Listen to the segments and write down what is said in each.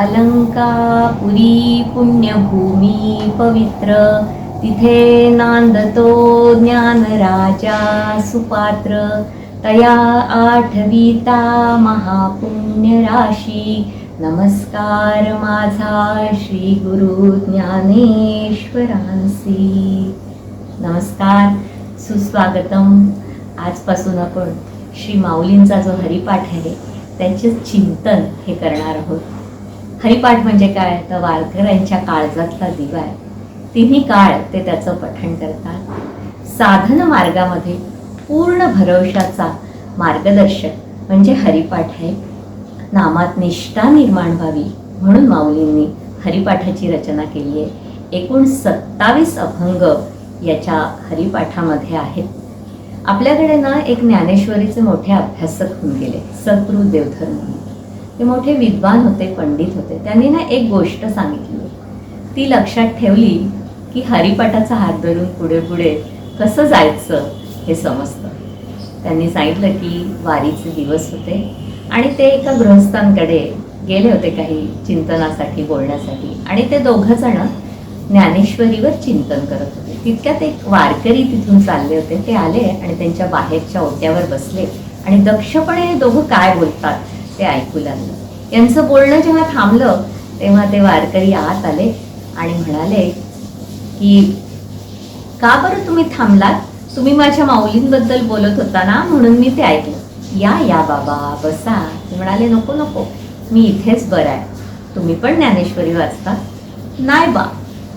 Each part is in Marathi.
अलंकापुरी पुण्यभूमी पवित्र। तिथे नांदतो ज्ञानराजा सुपात्र। तया आठविता महापुण्य राशी नमस्कार माझा श्री गुरु ज्ञानेश्वरांसी। नमस्कार सुस्वागतम। आजपासून आपण श्री माऊलींचा जो हरिपाठ आहे त्यांचे चिंतन हे करणार आहोत. हरिपाठ म्हणजे काय? तर वारकऱ्यांच्या काळजातला दिवा आहे. तिन्ही काळ ते त्याचं पठण करतात. साधन मार्गामध्ये पूर्ण भरवशाचा मार्गदर्शक म्हणजे हरिपाठ आहे. नामात निष्ठा निर्माण व्हावी म्हणून माऊलींनी हरिपाठाची रचना केली आहे. एकूण सत्तावीस अभंग याच्या हरिपाठामध्ये आहेत. आपल्याकडे ना एक ज्ञानेश्वरीचे मोठे अभ्यासक होऊन गेले सद्गुरु देवधर म्हणून ते मोठे विद्वान होते पंडित होते. त्यांनी ना एक गोष्ट सांगितली. ती लक्षात ठेवली की हरिपाठाचा हात धरून पुढे पुढे कसं जायचं हे समजतं. त्यांनी सांगितलं की वारीचे दिवस होते आणि ते एका गृहस्थांकडे गेले होते काही चिंतनासाठी बोलण्यासाठी. आणि ते दोघं जण ज्ञानेश्वरीवर चिंतन करत होते. तितक्यात एक वारकरी तिथून चालले होते. ते आले आणि त्यांच्या बाहेरच्या ओट्यावर बसले. आणि दक्षपणे दोघं काय बोलतात? ते ऐकू लागलं. यांचं बोलणं जेव्हा थांबलं तेव्हा ते वारकरी आत आले आणि म्हणाले की का बरं तुम्ही थांबलात? तुम्ही माझ्या माऊलींबद्दल बोलत होता ना म्हणून मी ते ऐकलं. या या बाबा बसा. ते म्हणाले नको नको मी इथेच बरं आहे. तुम्ही पण ज्ञानेश्वरी वाचता. नाही बा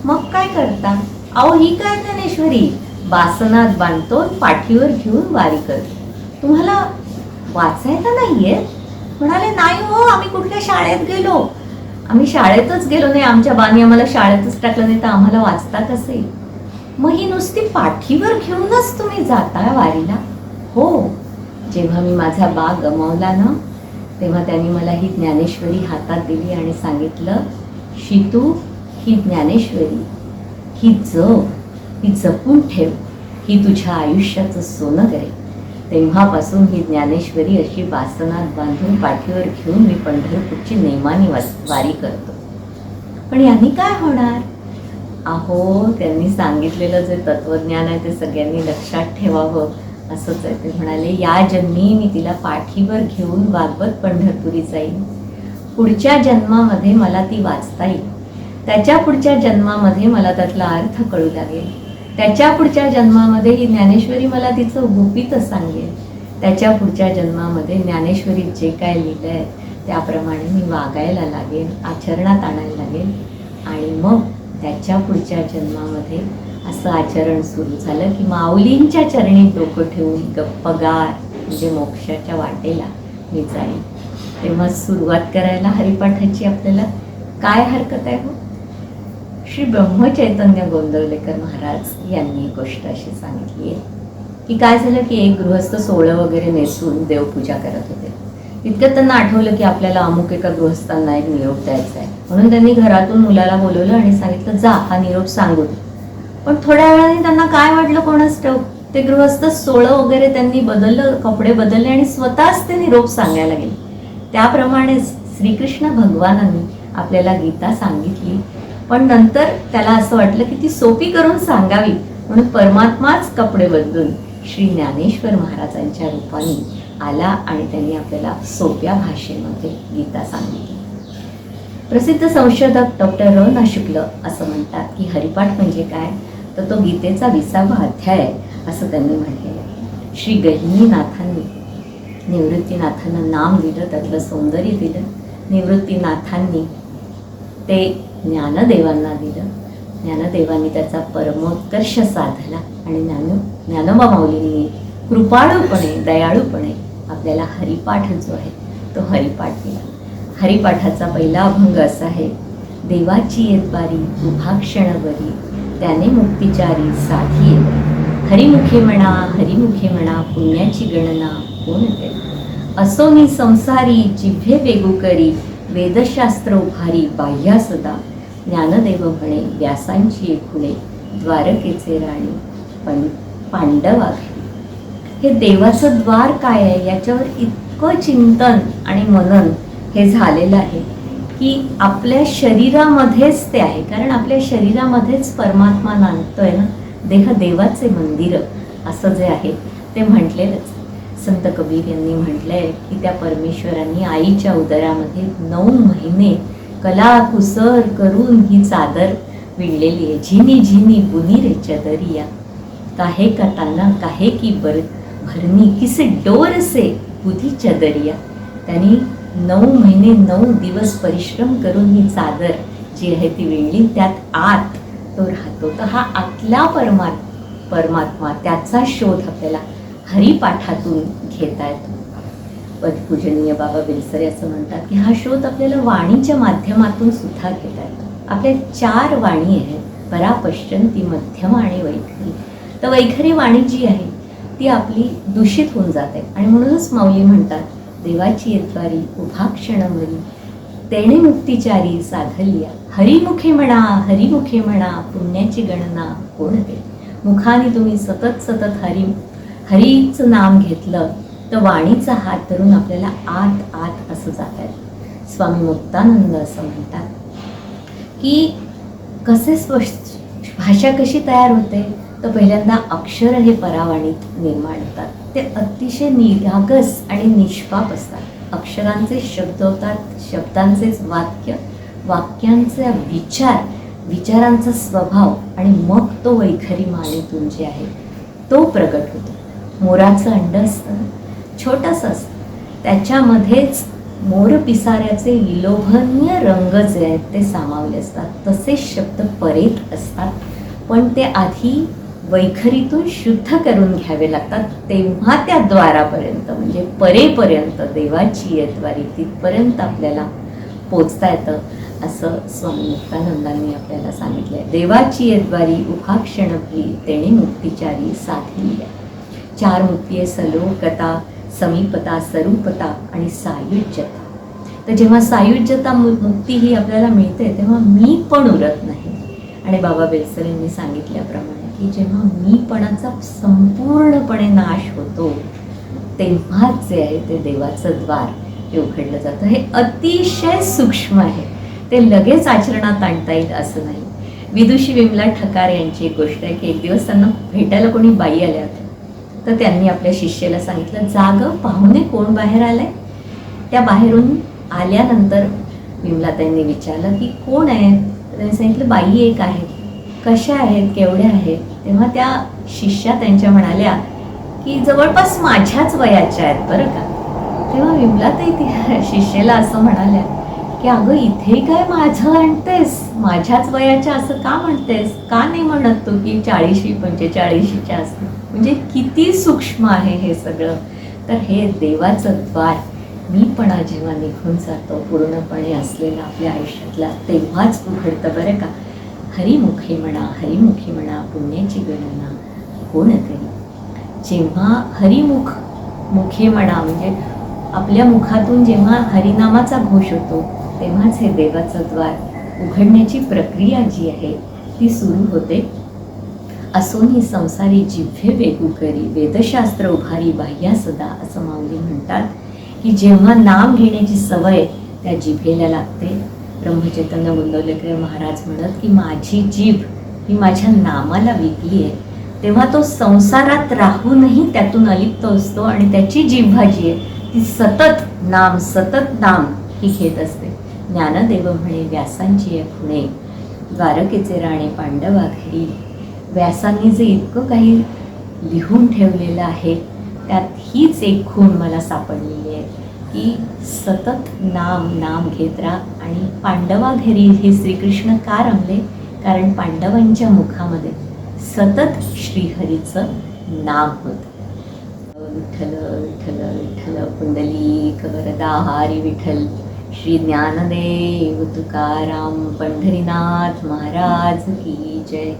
मग काय करता? अहो ही काय ज्ञानेश्वरी? बासनात बांधतो पाठीवर घेऊन वारी करतो. तुम्हाला वाचायला नाहीये? म्हणाले नाही हो आम्ही कुठल्या शाळेत गेलो. आम्ही शाळेतच गेलो नाही आमच्या बानी आम्हाला शाळेतच टाकलं नाही तर आम्हाला वाचता कसे मग ही नुसती पाठीवर घेऊनच तुम्ही जाताय वारीला? हो जेव्हा मी माझा बाग गमावला ना तेव्हा त्यांनी मला ही ज्ञानेश्वरी हातात दिली आणि सांगितलं शितू ही ज्ञानेश्वरी ही जप ही जपून ठेव ही तुझ्या आयुष्याचं सोनं करेल. तेव्हापासून ही ज्ञानेश्वरी अशी बासनात बांधून पाठीवर घेऊन मी पंढरपूरची नेमानी वा वारी करतो. पण यांनी काय होणार? अहो त्यांनी सांगितलेलं जे तत्वज्ञान आहे ते सगळ्यांनी लक्षात ठेवावं असंच आहे. ते म्हणाले या जन्मी मी तिला पाठीवर घेऊन वागवत पंढरपुरी जाईन. पुढच्या जन्मामध्ये मला ती वाचता येईल. त्याच्या पुढच्या जन्मामध्ये मला त्यातला अर्थ कळू लागेल. त्याच्या पुढच्या जन्मामध्ये ही ज्ञानेश्वरी मला तिचं गुपितच सांगेल. त्याच्या पुढच्या जन्मामध्ये ज्ञानेश्वरीत जे काय लिहिलं आहे त्याप्रमाणे मी वागायला लागेल आचरणात आणायला लागेल. आणि मग त्याच्या पुढच्या जन्मामध्ये असं आचरण सुरू झालं की माऊलींच्या चरणी डोकं ठेवून गप्पगार म्हणजे मोक्षाच्या वाटेला मी जाईन. तेव्हा सुरुवात करायला हरिपाठाची आपल्याला काय हरकत आहे हो? श्री ब्रह्मचैतन्य गोंदवलेकर महाराज यांनी एक गोष्ट अशी सांगितली आहे की काय झालं की एक गृहस्थ सोळं वगैरे नेसून देवपूजा करत होते. इतकं त्यांना आठवलं की आपल्याला अमुक एका गृहस्थांना एक निरोप द्यायचा आहे. म्हणून त्यांनी घरातून मुलाला बोलवलं आणि सांगितलं जा हा निरोप सांगू दे पण थोड्या वेळाने त्यांना काय वाटलं कोणाच ठाऊक? ते गृहस्थ सोळं वगैरे त्यांनी बदललं कपडे बदलले आणि स्वतःच ते निरोप सांगायला गेले. त्याप्रमाणेच श्रीकृष्ण भगवानांनी आपल्याला गीता सांगितली पण नंतर त्याला असं वाटलं की ती सोपी करून सांगावी म्हणून परमात्माच कपडे बदलून श्री ज्ञानेश्वर महाराजांच्या रूपाने आला आणि त्यांनी आपल्याला सोप्या भाषेमध्ये गीता सांगितली. प्रसिद्ध संशोधक डॉक्टर र ना शुक्ल असं म्हणतात की हरिपाठ म्हणजे काय? तर तो गीतेचा विसावा अध्याय आहे असं त्यांनी म्हटलेलं आहे. श्री गहिनीनाथांनी निवृत्तीनाथांना नाम दिलं त्यातलं सौंदर्य दिलं. निवृत्तीनाथांनी ते ज्ञानदेवांना दिलं. ज्ञानदेवांनी त्याचा परमोत्कर्ष साधला. आणि ज्ञान ज्ञानोबा माऊलींनी कृपाळूपणे दयाळूपणे आपल्याला हरिपाठ जो आहे तो हरिपाठ दिला. हरिपाठाचा पहिला अभंग असा आहे देवाची येत बारी उभा क्षण त्याने मुक्तिचारी साधी येत हरिमुखे म्हणा हरिमुखे म्हणा पुण्याची गणना कोण करी? असोनी संसारी जिभे वेगू करी वेदशास्त्र उभारी बाह्या सदा. ज्ञानदेव म्हणे व्यासांची एकुणे द्वारकेचे राणी पण पांडवा हे देवाचं द्वार काय आहे? याच्यावर इतकं चिंतन आणि मनन हे झालेलं आहे की आपल्या शरीरामध्येच ते आहे. कारण आपल्या शरीरामध्येच परमात्मा नांदतोय ना? देह देवाचे मंदिर असं जे आहे ते म्हटलेलंच. संत कबीर यांनी म्हटलंय की त्या परमेश्वरांनी आईच्या उदरामध्ये नऊ महिने कला कुसर करून ही चादर विणलेली आहे. झिनी झिनी बुनी रे चदरिया. काहे का ताना काहे की बर भरणी किसे डोर से बुधी चदरिया. त्यांनी नऊ महिने नऊ दिवस परिश्रम करून ही चादर जी आहे ती विणली. त्यात आत तो राहतो. तर हा आतला परमात परमात्मा त्याचा शोध आपल्याला हरिपाठातून घेता येतो. पदपूजनीय बाबा बेलसरे असं म्हणतात की हा शोध आपल्याला वाणीच्या माध्यमातून सुद्धा घेता येतो. आपल्या चार वाणी आहेत परापश्चंती मध्यम आणि वैखरी. तर वैखरी वाणी जी आहे ती आपली दूषित होऊन जाते. आणि म्हणूनच माऊली म्हणतात देवाची येतवारी उभा क्षणवरी तेणे मुक्तिचारी साधलिया. हरिमुखे म्हणा हरिमुखे म्हणा पुण्याची गणना कोण दे मुखाने तुम्ही सतत सतत हरी हरीचं नाम घेतलं तर वाणीचा हात धरून आपल्याला आत आत असं जात आहे स्वामी मुक्तानंद असं म्हणतात की कसे स्पष्ट भाषा कशी तयार होते? तर पहिल्यांदा अक्षर हे परावाणीत निर्माण होतात. ते अतिशय निरागस आणि निष्पाप असतात. अक्षरांचे शब्द होतात शब्दांचेच वाक्य वाक्यांचे विचार विचारांचा स्वभाव आणि मग तो वैखरी मानेतून जे आहे तो प्रगट होतो. मोराचं अंड असतं छोटस असतं त्याच्यामध्येच मोर पिसाऱ्याचे विलोभनीय रंग जे आहेत ते सामावले असतात. तसेच शब्द परेत असतात. पण ते आधी वैखरीतून शुद्ध करून घ्यावे लागतात. तेव्हा त्या द्वारापर्यंत म्हणजे परेपर्यंत देवाची येद्वारी तिथपर्यंत आपल्याला पोचता येतं असं स्वामी मुक्तानंदांनी आपल्याला सांगितलं आहे देवाची येद्वारी उभा क्षणभरी तेणे मुक्तिचारी साधली आहे चार मुक्ती आहे सलोकता समीपता स्वरूपता आणि सायुज्यता. तर जेव्हा सायुज्यता मुक्ती ही आपल्याला मिळते तेव्हा मी पण उरत नाही. आणि बाबा बेलसरेंनी सांगितल्याप्रमाणे की जेव्हा मीपणाचा संपूर्णपणे नाश होतो तेव्हाच जे आहे ते देवाचं द्वार हे उघडलं जातं. हे अतिशय सूक्ष्म आहे. ते लगेच आचरणात आणता येईल असं नाही. विदुषी विमला ठकार यांची एक गोष्ट आहे की एक दिवस त्यांना भेटायला कोणी बाई आल्या होत्या. तर त्यांनी आपल्या शिष्याला सांगितलं जाग पाहुणे कोण बाहेर आलाय? त्या बाहेरून आल्यानंतर विमलाताईंनी विचारलं की कोण आहे? त्यांनी सांगितलं बाई एक आहे. कशा आहेत? केवढ्या आहेत? तेव्हा त्या शिष्या त्यांच्या म्हणाल्या की जवळपास माझ्याच वयाच्या आहेत बरं का. तेव्हा विमलाताई त्या शिष्याला असं म्हणाल्या की अगं इथे काय माझं आणतेस? माझ्याच वयाच्या असं का म्हणतेस? का नाही म्हणत तू की चाळीशी पंचेचाळीशीच्या असं? म्हणजे किती सूक्ष्म आहे हे सगळं. तर हे देवाचं द्वार. मीपणा जेव्हा निघून जातो पूर्णपणे असलेला आपल्या आयुष्यातला तेव्हाच उघडतं बरं का. हरिमुखे म्हणा हरिमुखी म्हणा पुण्याची गणना कोण करी? जेव्हा हरिमुख मुखे म्हणा म्हणजे आपल्या मुखातून जेव्हा हरिनामाचा घोष होतो तेव्हाच हे देवाचं द्वार उघडण्याची प्रक्रिया जी आहे ती सुरू होते असोनी संसारी जिव्हे वेगू करी वेदशास्त्र उभारी बाह्या सदा असं माऊली म्हणतात की जेव्हा नाम घेण्याची सवय त्या जिभेला लागते ब्रह्मचैतन्य गोंदवलेकर महाराज म्हणत की माझी जीभ ही माझ्या नामाला विकली आहे. तेव्हा तो संसारात राहूनही त्यातून अलिप्त असतो आणि त्याची जिव्हा जी आहे ती सतत नाम सतत नाम ही घेत असते. ज्ञानदेव म्हणे व्यासांची आहे पुणे. द्वारकेचे राणे पांडवा घरी व्यासांनी जे इतकं काही लिहून ठेवलेलं आहे त्यात हीच एक खूण मला सापडलेली आहे की सतत नाम नाम घेत राहा आणि पांडवा घरी हे श्रीकृष्ण का रमले? कारण पांडवांच्या मुखामध्ये सतत श्रीहरीचं नाम होतं. विठ्ठल विठ्ठल विठ्ठल पुंडलिक वरदा हरी विठ्ठल श्री ज्ञानदेव तुकाराम पंढरीनाथ महाराज की जय.